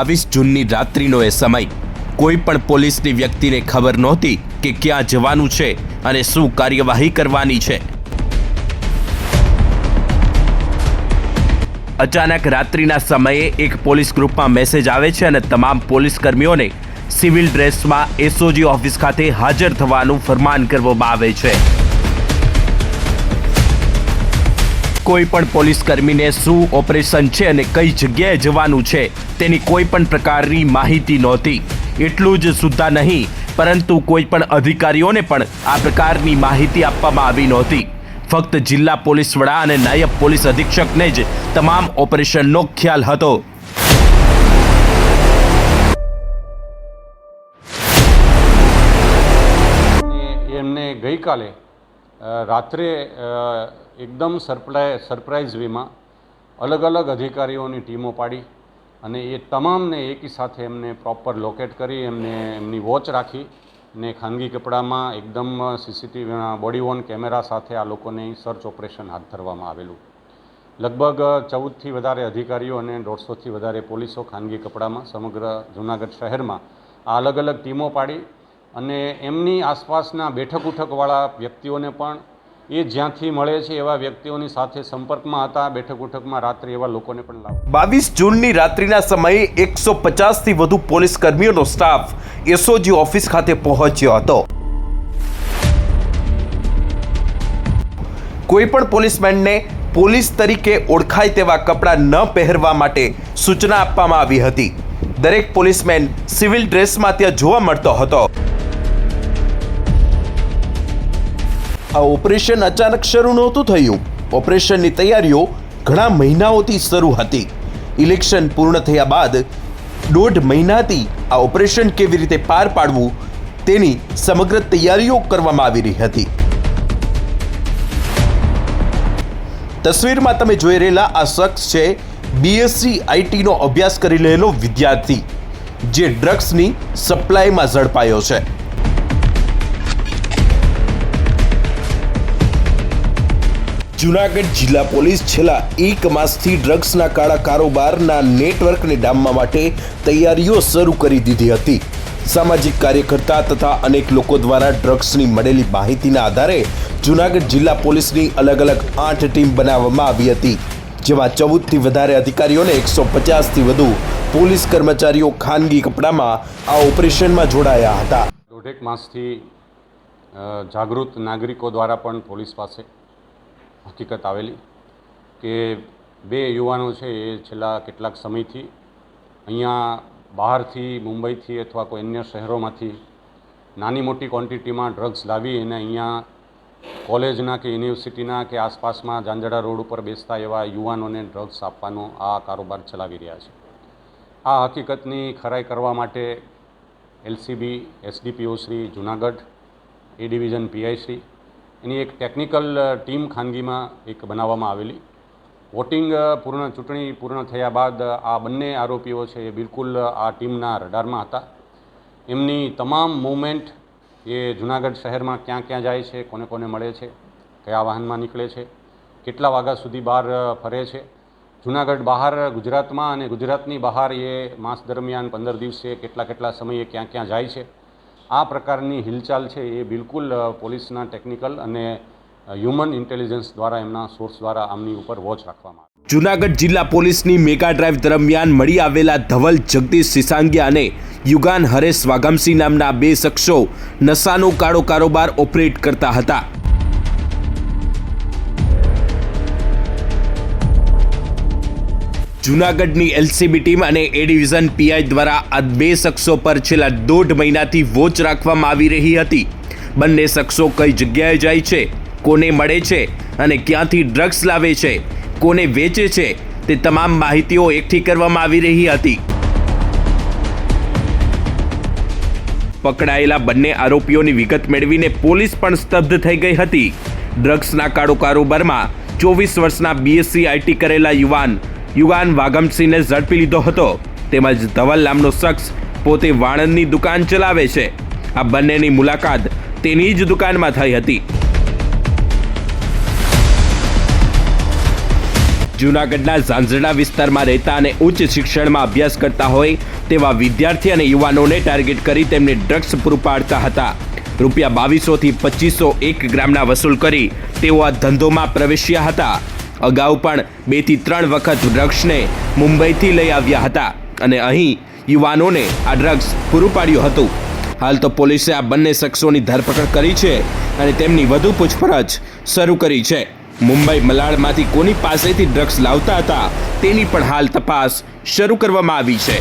બાવીસ જૂનની રાત્રિનો એ સમય. કોઈ પણ પોલીસની વ્યક્તિને ખબર નહોતી કે ક્યાં જવાનું છે અને શું કાર્યવાહી કરવાની છે. અચાનક રાત્રિના સમયે એક પોલીસ ગ્રુપમાં મેસેજ આવે છે અને તમામ પોલીસ કર્મીઓને સિવિલ ડ્રેસમાં એસઓજી ઓફિસ ખાતે હાજર થવાનું ફરમાન કરવામાં આવે છે. કોઈ પણ પોલીસ કર્મીને શું ઓપરેશન છે અને કઈ જગ્યાએ જવાનું છે, તેની કોઈ પણ પ્રકારની માહિતી નહોતી. એટલું જ સુદ્ધા નહીં, પરંતુ કોઈ પણ અધિકારીઓને પણ આ પ્રકારની માહિતી આપવામાં આવી નહોતી. ફક્ત જિલ્લા પોલીસ વડા અને નાયબ પોલીસ અધિક્ષકને જ તમામ ઓપરેશનનો ખ્યાલ હતો. એમને ગઈકાલે રાત્રે એકદમ સરપ્રાઈ સરપ્રાઇઝ વીમાં અલગ અલગ અધિકારીઓની ટીમો પાડી અને એ તમામને એકી સાથે એમને પ્રોપર લોકેટ કરી, એમને એમની વોચ રાખી ને ખાનગી કપડામાં એકદમ સીસીટીવીના બોડી વોન કેમેરા સાથે આ લોકોને સર્ચ ઓપરેશન હાથ ધરવામાં આવેલું. લગભગ ચૌદથી વધારે અધિકારીઓ અને દોઢસોથી વધારે પોલીસો ખાનગી કપડામાં સમગ્ર જૂનાગઢ શહેરમાં આ અલગ અલગ ટીમો પાડી અને એમની આસપાસના બેઠક ઉઠકવાળા વ્યક્તિઓને પણ એ જ્યાંથી મળે છે એવા વ્યક્તિઓની સાથે સંપર્કમાં હતા, બેઠક ઉઠકમાં રાત્રે એવા લોકોને પણ લાવ. બાવીસ જૂનની રાત્રિના સમયે એકસો પચાસથી વધુ પોલીસ કર્મીઓનો સ્ટાફ એસઓજી ઓફિસ ખાતે પહોંચ્યો હતો. કોઈ પણ પોલીસમેનને પોલીસ તરીકે ઓળખાય તેવા કપડાં ન પહેરવા માટે સૂચના આપવામાં આવી હતી. દરેક પોલીસમેન સિવિલ ડ્રેસમાં ત્યાં જોવા મળતો હતો. આ ઓપરેશન અચાનક શરૂ નહોતું થયું. ઓપરેશનની તૈયારીઓ ઘણા મહિનાઓથી શરૂ હતી. ઇલેક્શન પૂર્ણ થયા બાદ દોઢ મહિનાથી આ ઓપરેશન કેવી રીતે પાર પાડવું તેની સમગ્ર તૈયારીઓ કરવામાં આવી રહી હતી. તસવીરમાં તમે જોઈ રહેલા આ શખ્સ છે બીએસસી આઈટીનો અભ્યાસ કરી રહેલો વિદ્યાર્થી, જે ડ્રગ્સની સપ્લાયમાં ઝડપાયો છે. જુનાગઢ જિલ્લા પોલીસ છેલ્લા એક માસથી ડ્રગ્સના કાળા કારોબારના નેટવર્કને ડામવા માટે તૈયારીઓ શરૂ કરી દીધી હતી. સામાજિક કાર્યકર્તા તથા અનેક લોકો દ્વારા ડ્રગ્સની મળેલી માહિતીના આધારે જુનાગઢ જિલ્લા પોલીસની અલગ અલગ આઠ ટીમ બનાવવામાં આવી હતી, જેમાં ચૌદથી વધારે અધિકારીઓને એકસો પચાસથી વધુ પોલીસ કર્મચારીઓ ખાનગી કપડામાં આ ઓપરેશનમાં જોડાયા હતા. દોઢેક માસથી જાગૃત નાગરિકો દ્વારા પણ પોલીસ પાસે હકીકત આવેલી કે બે યુવાનો છે એ છેલ્લા કેટલાક સમયથી અહીંયા બહારથી મુંબઈથી અથવા કોઈ અન્ય શહેરોમાંથી નાની મોટી ક્વોન્ટિટીમાં ડ્રગ્સ લાવી અને અહીંયા કોલેજના કે યુનિવર્સિટીના કે આસપાસમાં જાંજડા રોડ ઉપર બેસતા એવા યુવાનોને ડ્રગ્સ આપવાનો આ કારોબાર ચલાવી રહ્યા છે. આ હકીકતની ખરાઈ કરવા માટે LCB, SDPO Shri Junagadh, A division PI Shri એની એક ટેકનિકલ ટીમ ખાનગીમાં એક બનાવવામાં આવેલી. વોટિંગ પૂર્ણ, ચૂંટણી પૂર્ણ થયા બાદ આ બંને આરોપીઓ છે એ બિલકુલ આ ટીમના રડારમાં હતા. એમની તમામ મૂવમેન્ટ એ જુનાગઢ શહેરમાં ક્યાં ક્યાં જાય છે, કોને કોને મળે છે, કયા વાહનમાં નીકળે છે, કેટલા વાગ્યા સુધી બહાર ફરે છે. જુનાગઢ બહાર ગુજરાતમાં અને ગુજરાતની બહાર એ માસ દરમિયાન પંદર દિવસે કેટલા કેટલા સમયે ક્યાં ક્યાં જાય છે આ પ્રકારની હિલચાલ છે એ બિલકુલ પોલીસના ટેકનિકલ અને હ્યુમન ઇન્ટેલિજન્સ દ્વારા એમના સોર્સ દ્વારા આમની ઉપર વોચ રાખવામાં આવે. જુનાગઢ જિલ્લા પોલીસની મેગા ડ્રાઈવ દરમિયાન મળી આવેલા ધવલ, જગદીશ સિસાંગિયા અને યુગાન હરેશ વાઘમસિંહ નામના બે શખ્સો નશાનો કાળો કારોબાર ઓપરેટ કરતા હતા. જુનાગઢની એલસીબી ટીમ અને એ ડિવિઝન પીઆઈ દ્વારા આ બે શખ્સો પર છેલ્લા દોઢ મહિનાથી વોચ રાખવામાં આવી રહી હતી. બંને શખ્સો કઈ જગ્યાએ જાય છે, કોને મળે છે અને ક્યાંથી ડ્રગ્સ લાવે છે, કોને વેચે છે, તે તમામ માહિતીઓ એકઠી કરવામાં આવી રહી હતી. પકડાયેલા બંને આરોપીઓની વિગત મેળવીને પોલીસ પણ સ્તબ્ધ થઈ ગઈ હતી. ડ્રગ્સના કાળો કારોબારમાં ચોવીસ વર્ષના બીએસસી આઈટી કરેલા યુવાન યુવાન વાગમસિંહને ઝડપી લીધો હતો. તેમજ ધવલ નામનો શખ્સ પોતે વાણંદની દુકાન ચલાવે છે. આ બંનેની મુલાકાત તેની જ દુકાનમાં થઈ હતી. જૂનાગઢના ઝાંઝરડા વિસ્તારમાં રહેતા અને ઉચ્ચ શિક્ષણમાં અભ્યાસ કરતા હોય તેવા વિદ્યાર્થી અને યુવાનોને ટાર્ગેટ કરી તેમને ડ્રગ્સ પૂરું પાડતા હતા. રૂપિયા બાવીસોથી પચીસો એક ગ્રામના વસૂલ કરી તેઓ આ ધંધોમાં પ્રવેશ્યા હતા. અગાઉ પણ બેથી ત્રણ વખત ડ્રગ્સને મુંબઈથી લઈ આવ્યા હતા અને અહીં યુવાનોને આ ડ્રગ્સ પૂરું પાડ્યું હતું. હાલ તો પોલીસે આ બંને શખ્સોની ધરપકડ કરી છે અને તેમની વધુ પૂછપરછ શરૂ કરી છે. મુંબઈ મલાડમાંથી કોની પાસેથી ડ્રગ્સ લાવતા હતા તેની પણ હાલ તપાસ શરૂ કરવામાં આવી છે.